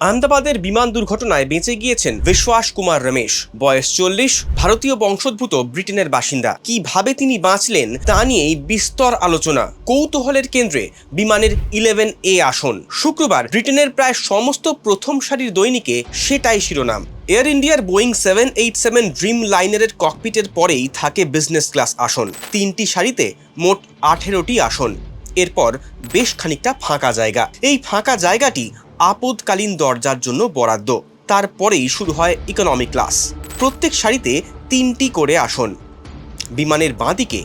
আহমেদাবাদের বিমান দুর্ঘটনায় বেঁচে গিয়েছেন বিশ্বাস কুমার রমেশ। বয়স চল্লিশ, ভারতীয় বংশোদ্ভূত ব্রিটেনের বাসিন্দা। কীভাবে তিনি বাঁচলেন, তা নিয়েই বিস্তর আলোচনা। কৌতূহলের কেন্দ্রে বিমানের ইলেভেন এ আসন। শুক্রবার ব্রিটেনের প্রায় সমস্ত প্রথম সারির দৈনিকে সেটাই শিরোনাম। এয়ার ইন্ডিয়ার বোয়িং সেভেন এইট সেভেন ড্রিম লাইনারের ককপিটের পরেই থাকে বিজনেস ক্লাস আসন। তিনটি সারিতে মোট আঠেরোটি আসন। এরপর বেশ খানিকটা ফাঁকা জায়গা। এই ফাঁকা জায়গাটি আপদকালীন দরজার জন্য বরাদ্দ। তারপরেই শুরু হয় ইকোনমি ক্লাস প্রত্যেক সারিতে তিনটি করে আসন। বিমানের বাঁদিকে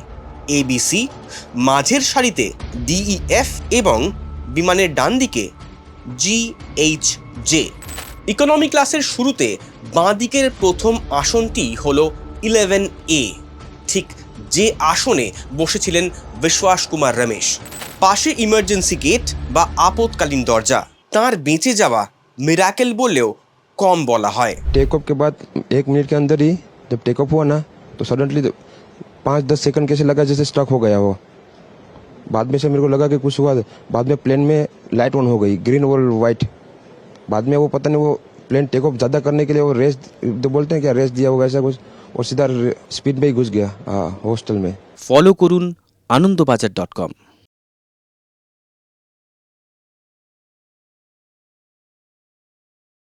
এবিসি মাঝের সারিতে ডিইএফ এবং বিমানের ডান দিকে জিএইচ জে ইকোনমি ক্লাসের শুরুতে বাঁদিকের প্রথম আসনটি হল ইলেভেন এ ঠিক যে আসনে বসেছিলেন বিশ্বাস কুমার রমেশ। পাশে ইমার্জেন্সি গেট বা আপদকালীন দরজা। তার বেঁচে যাওয়া মিরাকেল বললেও কম বলা হয় टेक ऑफ के बाद एक मिनट के अंदर ही जब टेक ऑफ हुआ ना तो सडनली पाँच दस सेकंड कैसे लगा जैसे स्टक हो गया वो बाद में से मेरे को लगा कि कुछ हुआ बाद में प्लेन में लाइट ऑन हो गई ग्रीन और वाइट बाद में वो पता नहीं वो प्लेन टेक ऑफ ज़्यादा करने के लिए वो रेस जो बोलते हैं क्या रेस दिया होगा ऐसा कुछ और सीधा स्पीड में ही घुस गया हॉस्टल में ফলো করুন আনন্দবাজার ডট কম